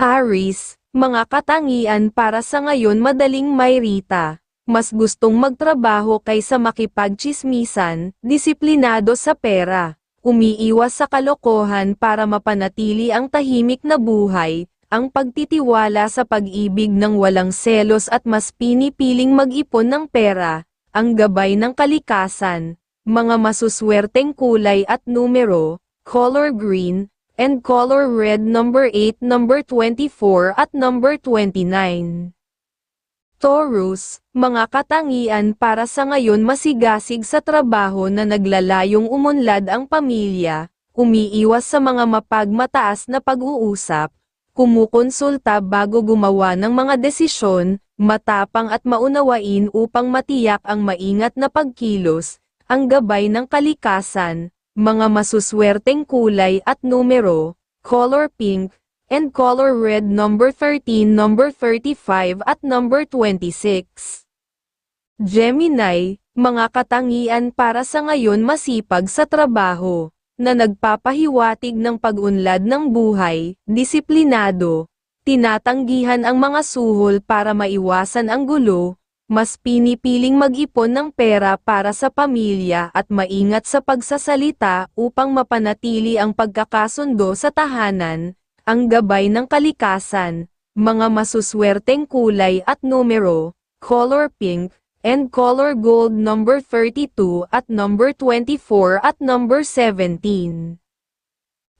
Aris, mga katangian para sa ngayon madaling mayrita. Mas gustong magtrabaho kaysa makipagchismisan, disiplinado sa pera. Umiiwas sa kalokohan para mapanatili ang tahimik na buhay, ang pagtitiwala sa pag-ibig ng walang selos at mas pinipiling mag-ipon ng pera, ang gabay ng kalikasan, mga masuswerteng kulay at numero, color green, and color red number 8, number 24 at number 29. Taurus, mga katangian para sa ngayon masigasig sa trabaho na naglalayong umunlad ang pamilya, umiiwas sa mga mapagmataas na pag-uusap, kumukonsulta bago gumawa ng mga desisyon, matapang at maunawain upang matiyak ang maingat na pagkilos, ang gabay ng kalikasan, mga masuswerteng kulay at numero, color pink, and color red number 13, number 35 at number 26. Gemini, mga katangian para sa ngayon masipag sa trabaho, na nagpapahiwatig ng pag-unlad ng buhay, disiplinado, tinatanggihan ang mga suhol para maiwasan ang gulo, mas pinipiling mag-ipon ng pera para sa pamilya at maingat sa pagsasalita upang mapanatili ang pagkakasundo sa tahanan, ang gabay ng kalikasan, mga masuswerteng kulay at numero, color pink, and color gold number 32 at number 24 at number 17.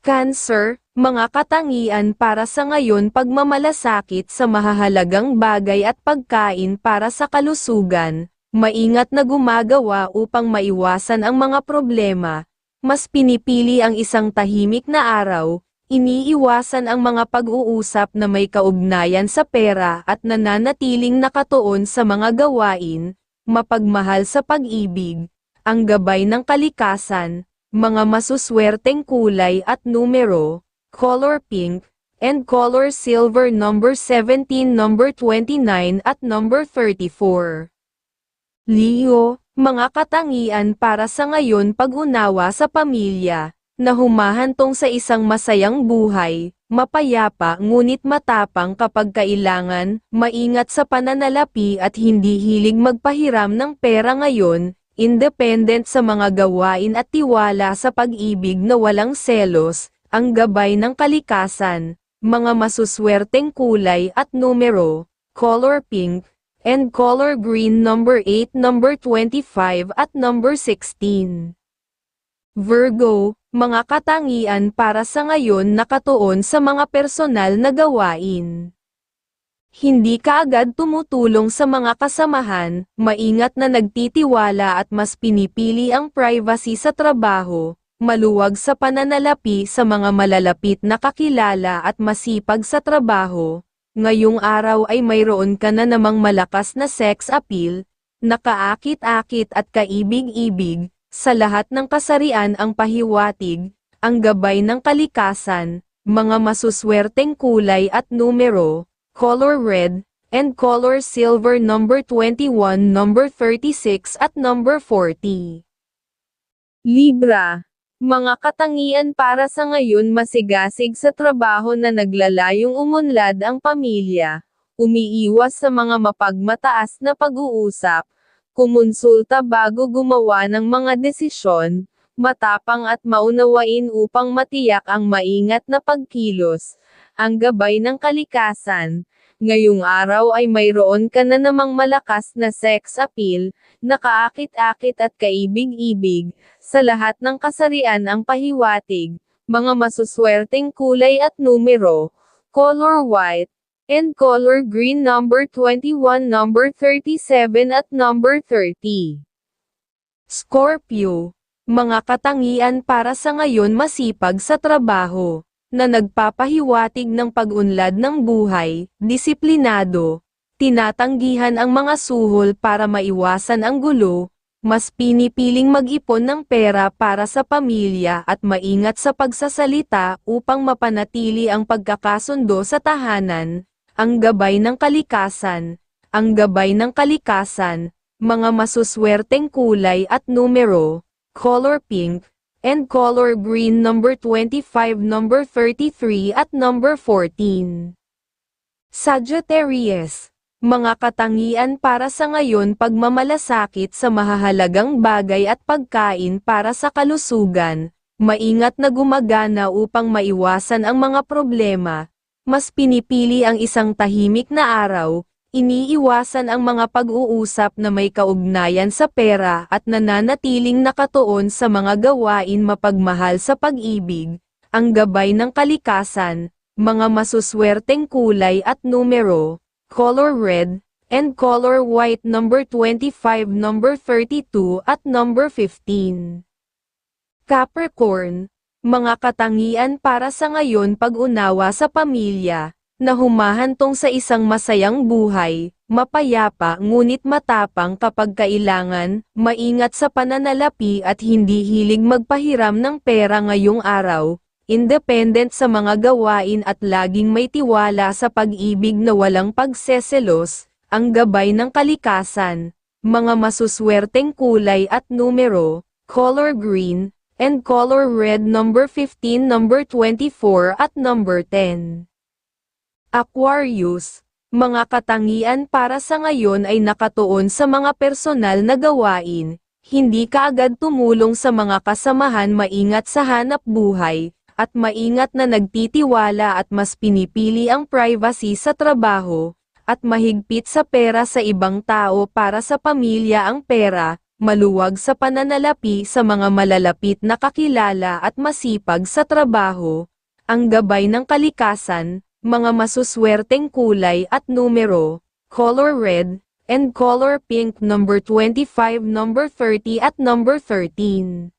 Cancer, mga katangian para sa ngayon pagmamalasakit sa mahahalagang bagay at pagkain para sa kalusugan, maingat na gumagawa upang maiwasan ang mga problema, mas pinipili ang isang tahimik na araw, iniiwasan ang mga pag-uusap na may kaugnayan sa pera at nananatiling nakatuon sa mga gawain, mapagmahal sa pag-ibig, ang gabay ng kalikasan, mga masuswerteng kulay at numero, color pink, and color silver number 17 number 29 at number 34. Leo, mga katangian para sa ngayon pag-unawa sa pamilya, na humahantong sa isang masayang buhay, mapayapa ngunit matapang kapag kailangan, maingat sa pananalapi at hindi hilig magpahiram ng pera ngayon, independent sa mga gawain at tiwala sa pag-ibig na walang selos, ang gabay ng kalikasan, mga masuswerteng kulay at numero, color pink, and color green number 8, number 25 at number 16. Virgo, mga katangian para sa ngayon nakatuon sa mga personal na gawain. Hindi ka agad tumutulong sa mga kasamahan, maingat na nagtitiwala at mas pinipili ang privacy sa trabaho, maluwag sa pananalapi sa mga malalapit na kakilala at masipag sa trabaho. Ngayong araw ay mayroon ka na namang malakas na sex appeal, nakaakit-akit at kaibig-ibig, sa lahat ng kasarian ang pahiwatig, ang gabay ng kalikasan, mga masuswerteng kulay at numero, color red, and color silver number 21, number 36 at number 40. Libra. Mga katangian para sa ngayon masigasig sa trabaho na naglalayong umunlad ang pamilya, umiiwas sa mga mapagmataas na pag-uusap, kumonsulta bago gumawa ng mga desisyon, matapang at maunawain upang matiyak ang maingat na pagkilos, ang gabay ng kalikasan. Ngayong araw ay mayroon ka na namang malakas na sex appeal, nakaakit-akit at kaibig-ibig, sa lahat ng kasarian ang pahiwatig, mga masuswerteng kulay at numero, color white, and color green number 21 number 37 at number 30. Scorpio, mga katangian para sa ngayon masipag sa trabaho, na nagpapahiwatig ng pag-unlad ng buhay, disiplinado, tinatanggihan ang mga suhol para maiwasan ang gulo, mas pinipiling mag-ipon ng pera para sa pamilya at maingat sa pagsasalita upang mapanatili ang pagkakasundo sa tahanan, ang gabay ng kalikasan, ang gabay ng kalikasan, mga masuswerteng kulay at numero, color pink, and color green number 25 number 33 at number 14. Sagittarius, mga katangian para sa ngayon pagmamalasakit sa mahahalagang bagay at pagkain para sa kalusugan, maingat na gumagana upang maiwasan ang mga problema, mas pinipili ang isang tahimik na araw, iniiwasan ang mga pag-uusap na may kaugnayan sa pera at nananatiling nakatuon sa mga gawain mapagmahal sa pag-ibig, ang gabay ng kalikasan, mga masuswerteng kulay at numero, color red, and color white number 25 number 32 at number 15. Capricorn, mga katangian para sa ngayon pag-unawa sa pamilya, na humahantong sa isang masayang buhay, mapayapa ngunit matapang kapag kailangan, maingat sa pananalapi at hindi hilig magpahiram ng pera ngayong araw, independent sa mga gawain at laging may tiwala sa pag-ibig na walang pagseselos, ang gabay ng kalikasan, mga masuswerteng kulay at numero, color green, and color red number 15 number 24 at number 10. Aquarius, mga katangian para sa ngayon ay nakatuon sa mga personal na gawain, hindi kaagad tumulong sa mga kasamahan maingat sa hanap buhay, at maingat na nagtitiwala at mas pinipili ang privacy sa trabaho, at mahigpit sa pera sa ibang tao para sa pamilya ang pera, maluwag sa pananalapi sa mga malalapit na kakilala at masipag sa trabaho, ang gabay ng kalikasan, mga masuswerteng kulay at numero, color red, and color pink number 25 number 30 at number 13.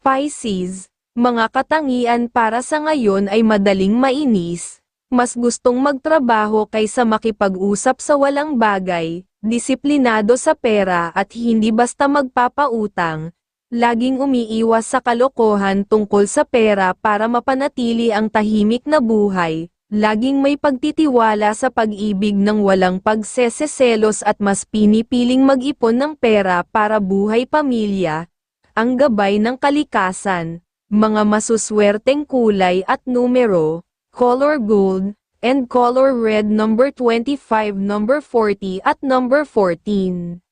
Pisces, mga katangian para sa ngayon ay madaling mainis, mas gustong magtrabaho kaysa makipag-usap sa walang bagay, disiplinado sa pera at hindi basta magpapautang, laging umiiwas sa kalokohan tungkol sa pera para mapanatili ang tahimik na buhay, laging may pagtitiwala sa pag-ibig ng walang pagseseselos at mas pinipiling mag-ipon ng pera para buhay pamilya, ang gabay ng kalikasan, mga masuswerteng kulay at numero, color gold, and color red number 25 number 40 at number 14.